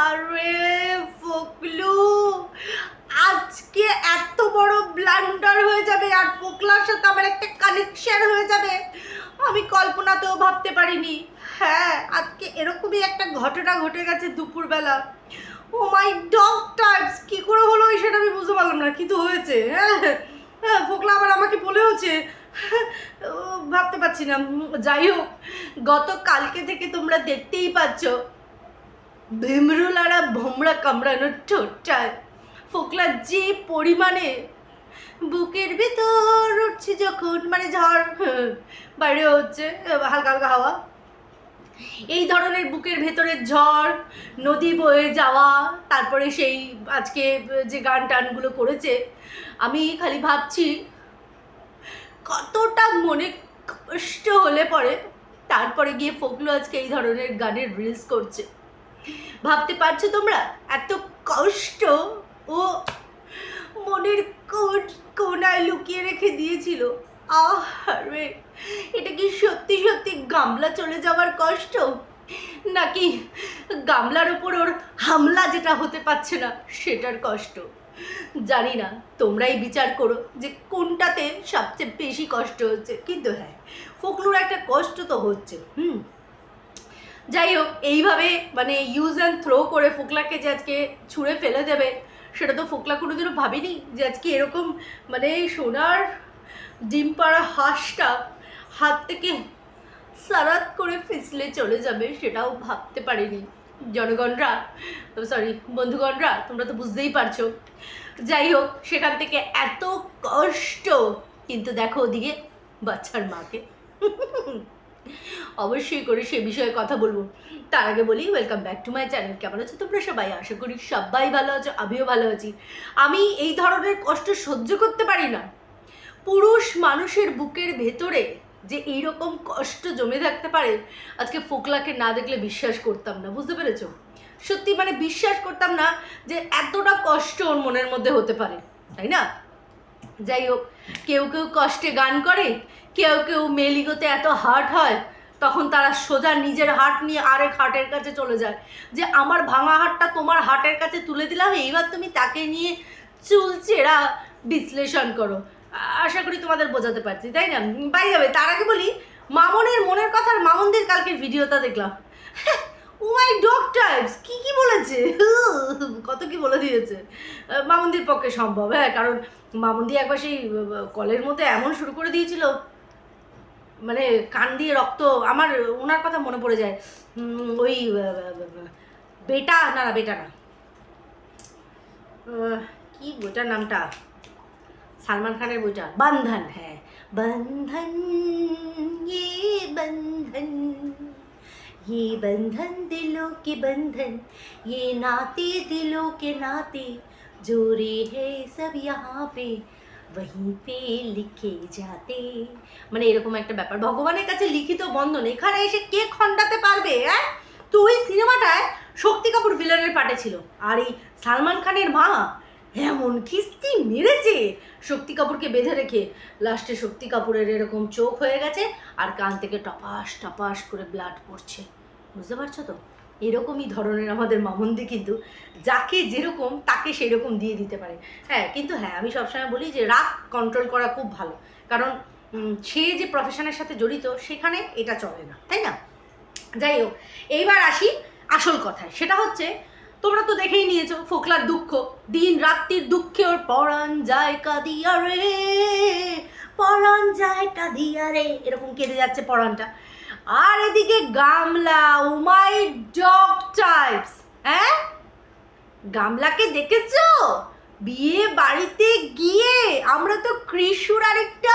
আরে ফকলু, আজকে এত বড় ব্লান্ডার হয়ে যাবে আর ফোকলার সাথে আমার একটা কানেকশন হয়ে যাবে। আমি কল্পনাতেও ভাবতে পারিনি। হ্যাঁ আজকে এরকমই একটা ঘটনা ঘটে গেছে দুপুরবেলা। ও মাই ডগ টাইপস, কি করে হলো সেটা আমি বুঝতে পারলাম না কিন্তু হয়েছে? হ্যাঁ হ্যাঁ ফোকলা আবার আমাকে বলেওছে। ভাবতে পারছি না। যাই হোক গত কালকে থেকে তোমরা দেখতেই পাচ্ছ ভীমরুলারা ভোমরা কামড়ানোর ঠোঁটটায় ফোকলা যে পরিমাণে বুকের ভিতর উঠছে যখন মানে ঝড় বাইরে হচ্ছে হালকা হালকা হাওয়া। এই ধরনের বুকের ভেতরের ঝড়, নদী বয়ে যাওয়া, তারপরে সেই আজকে যে গান টানগুলো করেছে, আমি খালি ভাবছি কতটা মনে কষ্ট হলে পরে তারপরে গিয়ে ফোকলো আজকে এই ধরনের গানের রিলস করছে। ভাবতে পারছ তোমরা? এত কষ্ট ও মনের কোট কোনায় লুকিয়ে রেখে দিয়েছিল। আহ রে এটা কি সত্যি সত্যি গামলা চলে যাওয়ার কষ্ট? নাকি গামলার উপর ওর হামলা যেটা হতে পারছে না, সেটার কষ্ট? জানি না, তোমরাই বিচার করো যে কোনটাতে সবচেয়ে বেশি কষ্ট হচ্ছে। কিন্তু হ্যাঁ ফকলুর একটা কষ্ট তো হচ্ছে, হুম? যাই হোক এইভাবে মানে ইউজ অ্যান্ড থ্রো করে ফোকলাকে যে আজকে ছুঁড়ে ফেলে দেবে, সেটা তো ফোকলা কোনোদিনও ভাবিনি যে আজকে এরকম মানে সোনার ডিম পাড়া হাঁসটা হাত থেকে সারাত করে ফিসলে চলে যাবে সেটাও ভাবতে পারিনি। জনগণরা সরি বন্ধুগণরা, তোমরা তো বুঝতেই পারছ। যাই হোক সেখান থেকে এত কষ্ট, কিন্তু দেখো ওদিকে বাচ্চার মাকে। অবশ্যই করে সে বিষয়ে কথা বলব। তার আগে বলি welcome back to my channel কেমন আছো তোমরা সবাই? আশা করি সবাই ভালো আছো, আমিও ভালো আছি। আমি এই ধরনের কষ্ট সহ্য করতে পারি না। পুরুষ মানুষের বুকের ভেতরে যে এইরকম কষ্ট জমে থাকতে পারে, আজকে ফোকলাকে না দেখলে বিশ্বাস করতাম না, বুঝতে পেরেছ? সত্যি মানে বিশ্বাস করতাম না যে এতটা কষ্ট ওর মনের মধ্যে হতে পারে, তাই না? যাই হোক, কেউ কেউ কষ্টে গান করে, কেউ কেউ মেলিগোতে এত হার্ট হয় তখন তারা সোজা নিজের হাট নিয়ে আরেক হাটের কাছে চলে যায়। যে আমার ভাঙা হাটটা তোমার হাটের কাছে তুলে দিলাম, এইবার তুমি তাকে নিয়ে চুলচেরা বিশ্লেষণ করো। আশা করি তোমাদের বোঝাতে পারছি, তাই না? বাই যাবে তার আগে বলি, মামনের মনের কথার মামনদের কালকে ভিডিওটা দেখলাম। ও মাই ডগ টাইপস কি কি বলেছে? কত কি বলে দিয়েছে। মামুন্দির পক্ষে সম্ভব হ্যাঁ কারণ মামুন্দি একবার সেই কলের মতো এমন শুরু করে দিয়েছিল মানে কান দিয়ে রক্ত আমার ওনার কথা মনে পড়ে যায় উম, ওই আহ, আহ, বেটা না না বেটা না আহ, কি বইটার নামটা সালমান খানের বইটা বন্ধন হ্যাঁ বন্ধন ये बंधन ये बंधन दिलों के बंधन ये नाते दिलों के नाते जोड़े है सब यहाँ पे वहीं पे লিখে যাতে মানে এরকম একটা ব্যাপার ভগবানের কাছে লিখিত বন্ধন এখানে এসে কে খণ্ডাতে পারবে হ্যাঁ তো ওই সিনেমাটায় শক্তি কাপুর ভিলেনের পাটে ছিল আর এই সালমান খানের মা এমন কিস্তি মেরেছে শক্তি কাপুরকে বেঁধে রেখে লাস্টে শক্তি কাপুরের এরকম চোখ হয়ে গেছে আর কান থেকে টপাস টপাস করে ব্লাড পড়ছে বুঝতে পারছো তো এরকমই ধরনের আমাদের মামুন্দি কিন্তু যাকে যেরকম, তাকে সেই রকম দিয়ে দিতে পারে। হ্যাঁ কিন্তু হ্যাঁ আমি সবসময় বলি যে রাগ কন্ট্রোল করা খুব ভালো। কারণ সে যে প্রফেশনের সাথে জড়িত, সেখানে এটা চলে না, তাই না? যাই হোক, এইবার আসি আসল কথায়। সেটা হচ্ছে, তোমরা তো দেখেই নিয়েছো, ফোকলার দুঃখ। দিন রাত্রির দুঃখে ওর পরাণ যায় কাঁদিয়া রে। পরাণ যায় কাঁদিয়া রে এরকম কেঁদে যাচ্ছে পরাণটা। আর এদিকে গামলা উমাই ডগ টাইপস হ্যাঁ? গামলাকে দেখেছ? বিয়ে বাড়িতে গিয়ে আমরা তো কৃষুর আরেকটা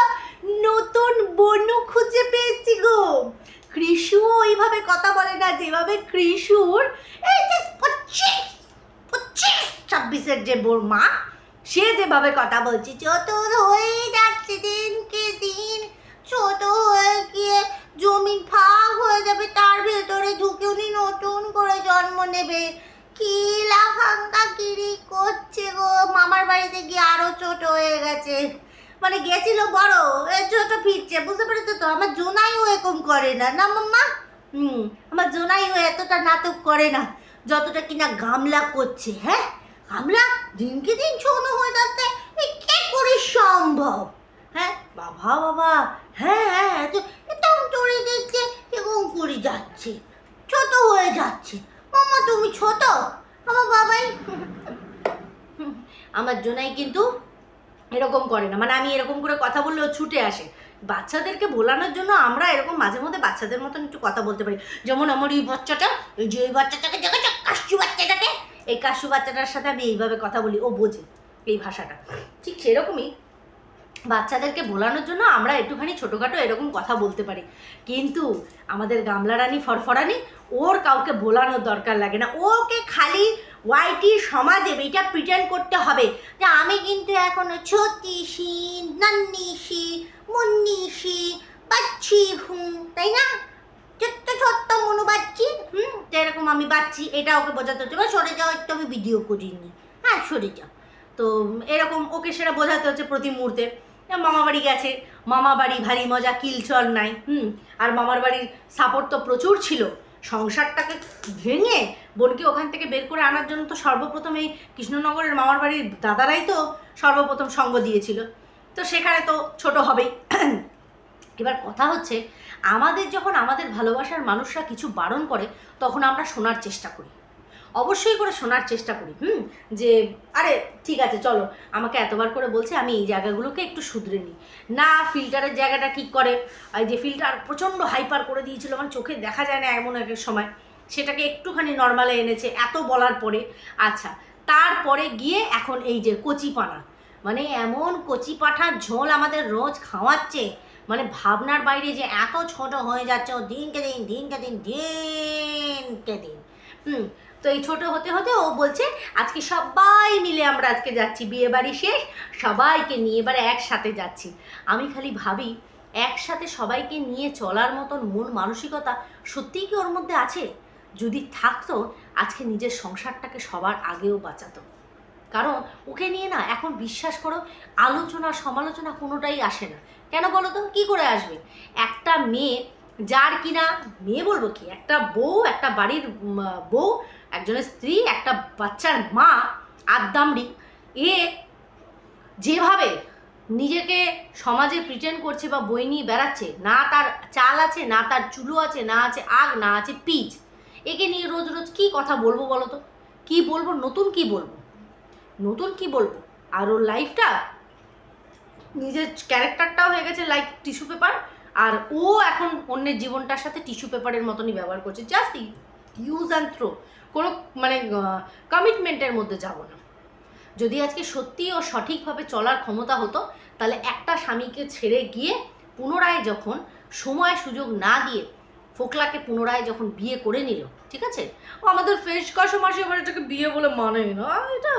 নতুন বনু খুঁজে পেয়েছি গো। কৃষু ওইভাবে কথা বলে না, যেভাবে কৃষুর, এই যে পঁচিশ পঁচিশ, ছাব্বিশের যে বোর মা সে যেভাবে কথা বলছে, ছোট হয়ে যাচ্ছে দিনকে দিন, ছোট হয়ে গিয়ে জমি ফাঁক হয়ে যাবে, তার ভেতরে ঢুকে উনি নতুন করে জন্ম নেবে। কি লাফাঙ্কা কিরি করছে গো, মামার বাড়িতে গিয়ে আরও ছোট হয়ে গেছে। মানে গেছিল বড় ছোট ফিরছে, বুঝতে পেরেছ তো? আমার জোনাইও এরকম করে না না মাম্মা? হুম, আমার জোনাই জোনাইও এতটা নাটক করে না, যতটা কিনা গামলা করছে হ্যাঁ? গামলা দিনকে দিন ছোট হয়ে যাচ্ছে। কে করে সম্ভব? হ্যাঁ বাবা বাবা। হ্যাঁ হ্যাঁ একদম চড়ে দিচ্ছে, এরকম করে যাচ্ছে। ছোট হয়ে যাচ্ছে। মামা, তুমি ছোট? আমার বাবাই। আমার জন্যই কিন্তু এরকম করে না। মানে আমি এরকম করে কথা বললেও ছুটে আসে। বাচ্চাদেরকে ভোলানোর জন্য আমরা এরকম মাঝে মধ্যে বাচ্চাদের মতন একটু কথা বলতে পারি। যেমন আমার এই বাচ্চাটা যে বাচ্চাটাকে দেখেছ? কাশু বাচ্চাটাকে? এই কাশু বাচ্চাটার সাথে আমি এইভাবে কথা বলি, ও বোঝে এই ভাষাটা। ঠিক সেরকমই বাচ্চাদেরকে ভোলানোর জন্য আমরা একটুখানি ছোটোখাটো এরকম কথা বলতে পারি। কিন্তু আমাদের গামলা রানী, ফরফরানি, ওর কাউকে ভোলানোর দরকার লাগে না। ওকে খালি ওয়াইটি সমাজে এটা প্রিটেন্ড করতে হবে যে আমি কিন্তু এখনও ছত্রিশি নান্নিশি মুন্নিশি বাচ্চি হুম তাই না? ছোট্ট ছোট্ট মনু বাচ্চি? হুম তো এরকম আমি বাচ্চি, এটা ওকে বোঝাতে হচ্ছে। বা সরে যাও, একটু আমি ভিডিও করিনি। হ্যাঁ সরে যাও। তো এরকম ওকে সেটা বোঝাতে হচ্ছে প্রতি মুহূর্তে। মামা বাড়ি গেছে। মামা বাড়ি ভারী মজা, কিলচর নাই, হুম। আর মামার বাড়ির সাপোর্ট তো প্রচুর ছিল। সংসারটাকে ভেঙে বোনকে ওখান থেকে বের করে আনার জন্য তো সর্বপ্রথম এই কৃষ্ণনগরের মামার বাড়ির দাদারাই তো সর্বপ্রথম সঙ্গ দিয়েছিল। তো সেখানে তো ছোট হবেই। এবার কথা হচ্ছে আমাদের যখন আমাদের ভালোবাসার মানুষরা কিছু বারণ করে, তখন আমরা শোনার চেষ্টা করি। অবশ্যই করে শোনার চেষ্টা করি, হুম? যে, আরে, ঠিক আছে, চলো। আমাকে এতবার করে বলছে, আমি এই জায়গাগুলোকে একটু শুধরে নিই। না, ফিল্টারের জায়গাটা ঠিক করে। যে ফিল্টার প্রচণ্ড হাইপার করে দিয়েছিল মানে চোখে দেখা যায় না এমন এক সময়। সেটাকে একটুখানি নর্মালে এনেছে, এত বলার পরে। আচ্ছা তারপরে গিয়ে এখন এই যে কচিপানা মানে এমন কচি পাঠার ঝোল আমাদের রোজ খাওয়াচ্ছে মানে ভাবনার বাইরে যে এত ছোট হয়ে যাচ্ছে ও দিনকে দিন দিনকে দিন দিনকে দিন। হুম, তো এই ছোট হতে হতে ও বলছে, আজকে সবাই মিলে আমরা আজকে যাচ্ছি, বিয়ে বাড়ি শেষ, সবাইকে নিয়ে এবারে একসাথে যাচ্ছি। আমি খালি ভাবি, একসাথে সবাইকে নিয়ে চলার মতন মন মানসিকতা সত্যিই কি ওর মধ্যে আছে? যদি থাকতো, আজকে নিজের সংসারটাকে সবার আগেও বাঁচাতো। কারণ ওকে নিয়ে না এখন বিশ্বাস করো আলোচনা সমালোচনা কোনোটাই আসে না। কেন বলো তো? কী করে আসবে? একটা মেয়ে, যার কিনা, মেয়ে বলব কি? একটা বউ, একটা বাড়ির বউ, একজনের স্ত্রী, একটা বাচ্চার মা আদ্দামড়ি এ যেভাবে নিজেকে সমাজে প্রিটেন্ড করছে বা বই নিয়ে বেড়াচ্ছে, না তার চাল আছে, না তার চুলো আছে, না আছে আগ, না আছে পিচ, একে নিয়ে রোজ রোজ কী কথা বলব বলো তো? কী বলব? নতুন কি বলব? নতুন কি বলব? আর ওর লাইফটা নিজের ক্যারেক্টারটাও হয়ে গেছে লাইক টিস্যু পেপার আর ও এখন অন্যের জীবনটার সাথে টিস্যু পেপারের মতনই ব্যবহার করছে। জাস্ট ইউজ অ্যান্ড থ্রো কোনো মানে কমিটমেন্টের মধ্যে যাব না। যদি আজকে সত্যি ও সঠিকভাবে চলার ক্ষমতা হতো, তাহলে একটা স্বামীকে ছেড়ে গিয়ে পুনরায় যখন সময় সুযোগ না দিয়ে ফোকলাকে পুনরায় যখন বিয়ে করে নিল, ঠিক আছে? আমাদের ফেস কষা মাসে এবার এটাকে বিয়ে বলে মানে না, এটা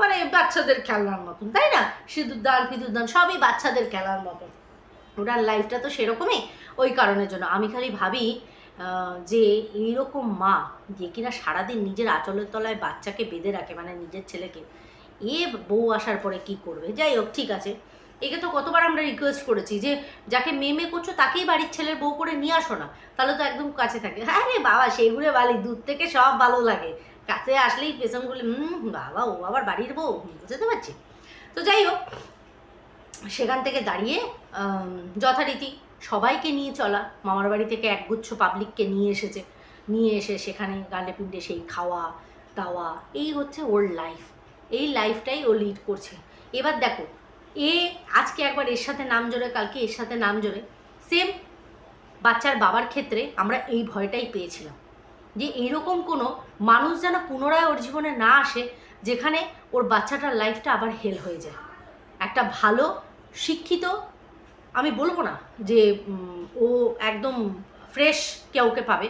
মানে বাচ্চাদের খেলার মতন, তাই না? সিঁদুর দান, ফিদুর দান, সবই বাচ্চাদের খেলার মতন। ওটার লাইফটা তো সেরকমই, ওই কারণের জন্য। আমি খালি ভাবি যে এইরকম মা যে কিনা সারাদিন নিজের আঁচলের তলায় বাচ্চাকে বেঁধে রাখে মানে নিজের ছেলেকে, এ বউ আসার পরে কি করবে? যাই হোক, ঠিক আছে। একে তো কতবার আমরা রিকোয়েস্ট করেছি যে যাকে মেয়ে মেয়ে করছ তাকেই বাড়ির ছেলের বউ করে নিয়ে আসো না। তাহলে তো একদম কাছে থাকে। হ্যাঁ রে বাবা সেইগুলো বালি, দূর থেকে সব ভালো লাগে। কাছে আসলেই পেছনগুলি হুম বাবা, ও আবার বাড়ির বউ? বুঝতে পারছি? তো যাই হোক, সেখান থেকে দাঁড়িয়ে যথারীতি সবাইকে নিয়ে চলা। মামার বাড়ি থেকে একগুচ্ছ পাবলিককে নিয়ে এসেছে। নিয়ে এসে সেখানে গালে পিণ্ডে সেই খাওয়া, দাওয়া, এই হচ্ছে ওর লাইফ এই লাইফটাই ও লিড করছে। এবার দেখো এ আজকে একবার এর সাথে নাম জোরে কালকে এর সাথে নাম জোরে সেম বাচ্চার বাবার ক্ষেত্রে আমরা এই ভয়টাই পেয়েছিলাম। যে এইরকম কোনো মানুষ যেন পুনরায় ওর জীবনে না আসে, যেখানে ওর বাচ্চাটার লাইফটা আবার হেল হয়ে যায়। একটা ভালো, শিক্ষিত, আমি বলব না যে ও একদম ফ্রেশ কেউকে পাবে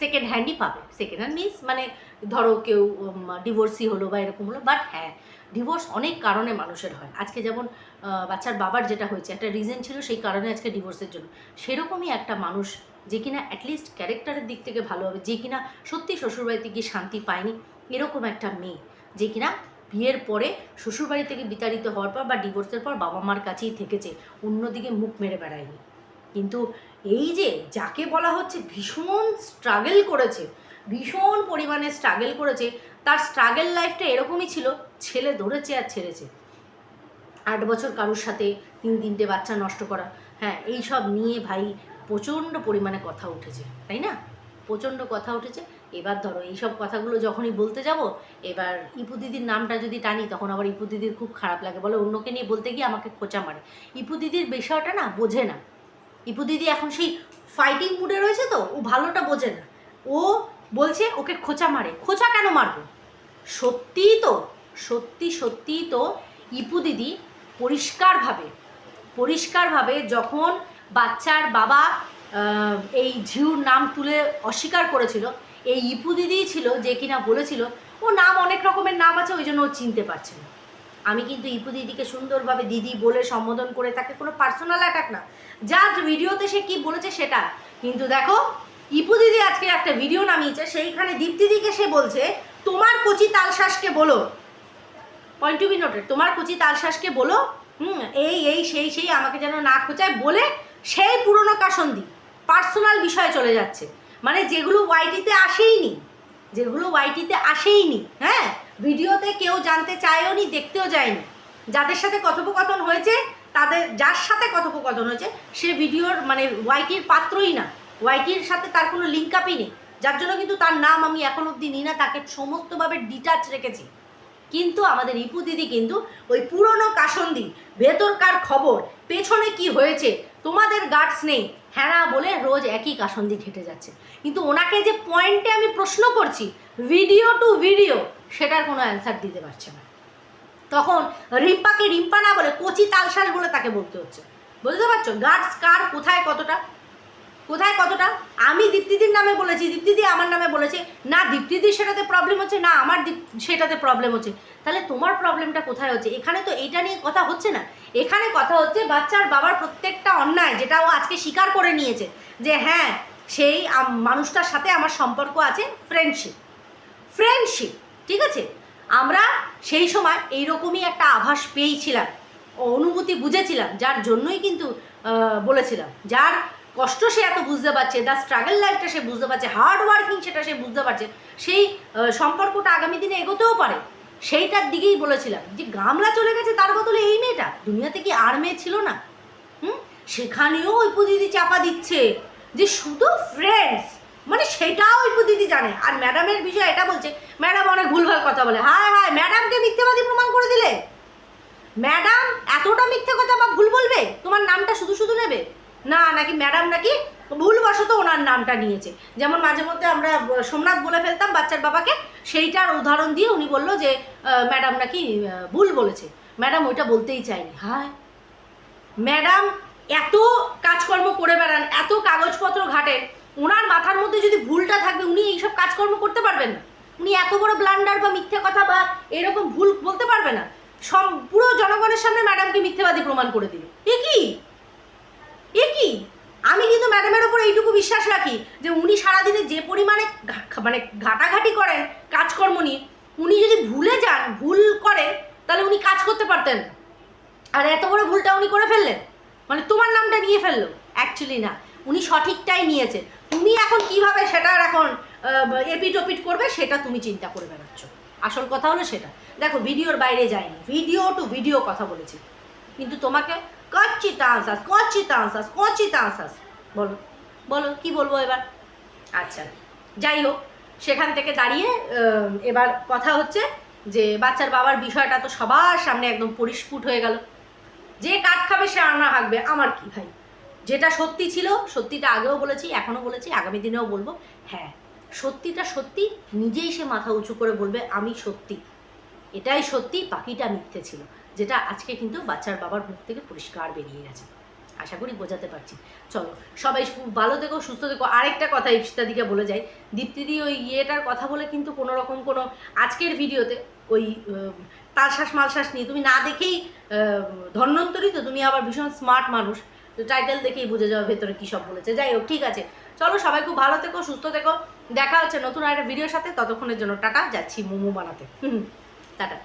সেকেন্ড হ্যান্ডই পাবে। সেকেন্ড হ্যান্ড মিনস মানে ধরো কেউ ডিভোর্সি হলো বা এরকম হলো বাট হ্যাঁ ডিভোর্স অনেক কারণে মানুষের হয়। আজকে যেমন বাচ্চার বাবার যেটা হয়েছে, একটা রিজন ছিল সেই কারণে আজকে ডিভোর্সের জন্য। সেরকমই একটা মানুষ যে কিনা অ্যাটলিস্ট ক্যারেক্টারের দিক থেকে ভালো হবে, যে কিনা সত্যি শ্বশুরবাড়িতে গিয়ে শান্তি পায়নি, এরকম একটা মেয়ে। যে কিনা বিয়ের পরে শ্বশুরবাড়ি থেকে বিতাড়িত হওয়ার পর বা ডিভোর্সের পর বাবা মার কাছেই থেকেছে, অন্যদিকে মুখ মেরে বেড়ায়নি। কিন্তু এই যে যাকে বলা হচ্ছে ভীষণ স্ট্রাগল করেছে, ভীষণ পরিমাণে স্ট্রাগল করেছে, তার স্ট্রাগল লাইফটা এরকমই ছিল ছেলে ধরেছে আর ছেড়েছে। আট বছর কারোর সাথে তিন তিনটে বাচ্চা নষ্ট করা। হ্যাঁ এই সব নিয়ে ভাই প্রচণ্ড পরিমাণে কথা উঠেছে, তাই না? প্রচণ্ড কথা উঠেছে। এবার ধরো, এইসব কথাগুলো যখনই বলতে যাব, এবার ইপু দিদির নামটা যদি টানি, তখন আবার ইপু দিদির খুব খারাপ লাগে। বলে অন্যকে নিয়ে বলতে গিয়ে আমাকে খোঁচা মারে। ইপু দিদির বিষয়টা না বোঝে না। ইপু দিদি এখন সেই ফাইটিং মুডে রয়েছে তো, ও ভালোটা বোঝে না। ও বলছে, ওকে খোঁচা মারে। খোঁচা কেন মারবো? সত্যিই তো সত্যি, সত্যিই তো ইপু দিদি পরিষ্কারভাবে পরিষ্কারভাবে যখন বাচ্চার বাবা এই ঝিউর নাম তুলে অস্বীকার করেছিল, এই ইপু দিদিই ছিল যে কিনা বলেছিল ও নাম অনেক রকমের নাম আছে, ওই জন্য ও চিনতে পারছে না। আমি কিন্তু ইপু দিদিকে সুন্দরভাবে দিদি বলে সম্বোধন করে তাকে কোনো পার্সোনাল অ্যাটাক না জাস্ট ভিডিওতে সে কি বলেছে সেটা। কিন্তু দেখো, ইপু দিদি আজকে একটা ভিডিও নামিয়েছে, সেইখানে দীপ্তিদিকে সে বলছে, তোমার কচি তালশ্বাসকে বলো। পয়েন্ট টু বি নোটেড তোমার কচি তালশ্বাসকে বলো, হুম, এই এই, সেই সেই আমাকে যেন না খোঁচায় বলে সেই পুরনো কাসন্দি পার্সোনাল বিষয়ে চলে যাচ্ছে। মানে যেগুলো ওয়াইটিতে আসেইনি, যেগুলো ওয়াইটিতে আসেইনি হ্যাঁ? ভিডিওতে কেউ জানতে চায়ও নি, দেখতেও যায়নি। যাদের সাথে কথোপকথন হয়েছে, তাদের, যার সাথে কথোপকথন হয়েছে, সে ভিডিওর মানে ওয়াইটির পাত্রই না। ওয়াইটির সাথে তার কোনো লিঙ্ক আপই নেই। যার জন্য কিন্তু তার নাম আমি এখন অবধি নিই না, তাকে সমস্তভাবে ডিটাচ রেখেছি। কিন্তু আমাদের রিপু দিদি কিন্তু ওই পুরনো কাসন্দি, ভেতরকার খবর, পেছনে কি হয়েছে, তোমাদের গার্ডস নেই। হ্যাঁ বলে রোজ একই কাসন্দি ঘেটে যাচ্ছে। কিন্তু ওনাকে যে পয়েন্টে আমি প্রশ্ন করছি ভিডিও টু ভিডিও সেটার কোনো অ্যান্সার দিতে পারছে না। তখন রিম্পাকে রিম্পা না বলে কচি তালশ্বাস বলে তাকে বলতে হচ্ছে। বুঝতে পারছ? গার্ডস কার কোথায় কতটা? কোথায় কতটা? আমি দীপ্তিদির নামে বলেছি, দীপ্তিদি আমার নামে বলেছে। না, দীপ্তিদির সেটাতে প্রবলেম হচ্ছে, না, আমার দীপ- সেটাতে প্রবলেম হচ্ছে। তাহলে তোমার প্রবলেমটা কোথায় হচ্ছে? এখানে তো এটা নিয়ে কথা হচ্ছে না। এখানে কথা হচ্ছে বাচ্চার বাবার প্রত্যেকটা অন্যায়, যেটা ও আজকে স্বীকার করে নিয়েছে, যে হ্যাঁ সেই মানুষটার সাথে আমার সম্পর্ক আছে ফ্রেন্ডশিপ ফ্রেন্ডশিপ ঠিক আছে? আমরা সেই সময় এইরকমই একটা আভাস পেয়েছিলাম, অনুভূতি বুঝেছিলাম, যার জন্যই কিন্তু বলেছিলাম। যার কষ্ট সে এত বুঝতে পারছে দ্য স্ট্রাগল লাইফটা সে বুঝতে পারছে হার্ড ওয়ার্কিং সেটা সে বুঝতে পারছে, সেই সম্পর্কটা আগামী দিনে এগোতেও পারে। সেইটার দিকেই বলেছিলাম যে গামলা চলে গেছে তার বদলে এই মেয়েটা, দুনিয়াতে কি আর মেয়ে ছিল না? হুম? সেখানেও ওই দিদি চাপা দিচ্ছে যে শুধু ফ্রেন্ডস মানে সেটাও ওই দিদি জানে। আর ম্যাডামের বিষয়ে এটা বলছে ম্যাডাম অনেক ভুলভাল কথা বলে। হায় হায় ম্যাডামকে মিথ্যেবাদী প্রমাণ করে দিলে? ম্যাডাম এতটা মিথ্যে কথা বা ভুল বলবে? তোমার নামটা শুধু শুধু নেবে? না, নাকি ম্যাডাম নাকি ভুলবশত ওনার নামটা নিয়েছে। যেমন মাঝে মধ্যে আমরা সোমনাথ বলে ফেলতাম বাচ্চার বাবাকে, সেইটার উদাহরণ দিয়ে উনি বলল যে ম্যাডাম নাকি ভুল বলেছে। ম্যাডাম ওইটা বলতেই চায়নি। হায়! ম্যাডাম এত কাজকর্ম করে বেড়ান, এত কাগজপত্র ঘাটেন, ওনার মাথার মধ্যে যদি ভুলটা থাকবে, উনি এইসব কাজকর্ম করতে পারবেন না। উনি এত বড় ব্লান্ডার বা মিথ্যে কথা বা এরকম ভুল বলতে পারবে না। সব পুরো জনগণের সামনে ম্যাডামকে মিথ্যেবাদী প্রমাণ করে দিল। এ কি? এ কি? আমি কিন্তু ম্যাডামের ওপর এইটুকু বিশ্বাস রাখি যে উনি সারাদিনে যে পরিমাণে মানে ঘাটাঘাটি করেন কাজকর্ম নিয়ে, উনি যদি ভুলে যান, ভুল করেন, তাহলে উনি কাজ করতে পারতেন। আর এত বড় ভুলটা উনি করে ফেললেন? মানে তোমার নামটা নিয়ে ফেলল? অ্যাকচুয়ালি না। উনি সঠিকটাই নিয়েছে তুমি এখন কীভাবে সেটার এখন এপিট ওপিট করবে, সেটা তুমি চিন্তা করে বেড়াচ্ছ। আসল কথা হলো সেটা। দেখো, ভিডিওর বাইরে যায়নি ভিডিও টু ভিডিও কথা বলেছি। কিন্তু তোমাকে কচ্ছি তাঁসাস কচ্ছি তাঁসাস কচ্ছি তাঁসাস বলো। বলো, কি বলব এবার? আচ্ছা যাই হোক, সেখান থেকে দাঁড়িয়ে এবার কথা হচ্ছে যে বাচ্চার বাবার বিষয়টা তো সবার সামনে একদম পরিস্ফুট হয়ে গেল। যে কাঠ খাবে সে আনা হাঁকবে, আমার কি ভাই? যেটা সত্যি ছিল, সত্যিটা আগেও বলেছি, এখনও বলেছি, আগামী দিনেও বলব। হ্যাঁ সত্যিটা সত্যি, নিজেই সে মাথা উঁচু করে বলবে, আমি সত্যি। এটাই সত্যি পাখিটা মিথ্যে ছিল। যেটা আজকে কিন্তু বাচ্চার বাবার মুখ থেকে পরিষ্কার বেরিয়ে গেছে। আশা করি বোঝাতে পারছি। চলো সবাই ভালো থেকো সুস্থ থেকো। আরেকটা কথা ইপসিতাদিকে বলে যাই। দীপ্তিদি ওই ইয়েটার কথা বলে কিন্তু কোনো রকম কোনো আজকের ভিডিওতে ওই তালশ্বাস মালশ্বাস নিয়ে। তুমি না দেখেই আহ, ধন্বন্তরী তো তুমি আবার ভীষণ স্মার্ট মানুষ। তো টাইটেল দেখেই বুঝে যাওয়া ভেতরে কী সব বলেছে। যাই হোক ঠিক আছে। চলো সবাই খুব ভালো থেকো সুস্থ থেকো। দেখা হচ্ছে নতুন একটা ভিডিওর সাথে। ততক্ষণের জন্য টাটা যাচ্ছি মোমো বানাতে। টাটা।